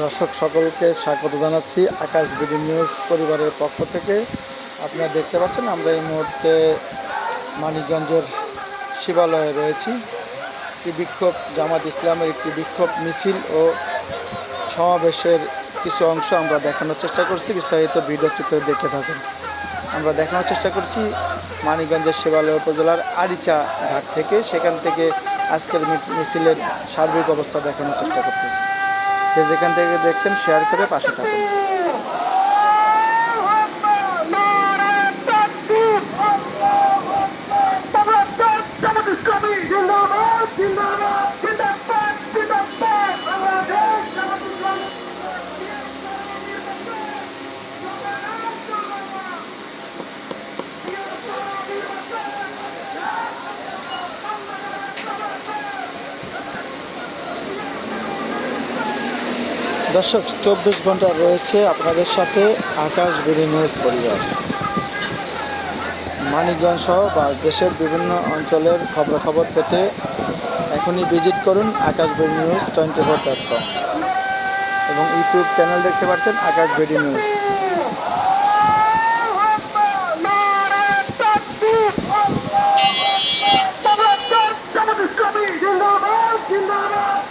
দর্শক সকলকে স্বাগত জানাচ্ছি আকাশ বিডি নিউজ পরিবারের পক্ষ থেকে। আপনারা দেখতে পাচ্ছেন, আমরা এই মুহূর্তে মানিকগঞ্জের শিবালয়ে রয়েছি। একটি বিক্ষোভ, জামাত ইসলামের একটি বিক্ষোভ মিছিল ও সমাবেশের কিছু অংশ আমরা দেখানোর চেষ্টা করছি। বিস্তারিত ভিডিও চিত্র দেখে থাকুন। আমরা দেখানোর চেষ্টা করছি মানিকগঞ্জের শিবালয় উপজেলার আরিচা ঘাট থেকে। সেখান থেকে আজকের মিছিলের সার্বিক অবস্থা দেখানোর চেষ্টা করতেছি। যে যেখান থেকে দেখছেন শেয়ার করে পাশে থাকুন। দর্শক, চব্বিশ ঘণ্টা রয়েছে আপনাদের সাথে আকাশ বেরি নিউজ পরিবার। মানিকগঞ্জ সহ বা দেশের বিভিন্ন অঞ্চলের খবরাখবর পেতে এখনই ভিজিট করুন Akash Beri news twenty four dot com এবং ইউটিউব চ্যানেল দেখতে পাচ্ছেন আকাশ বেরি নিউজ। জিন্দাবাদ জিন্দাবাদ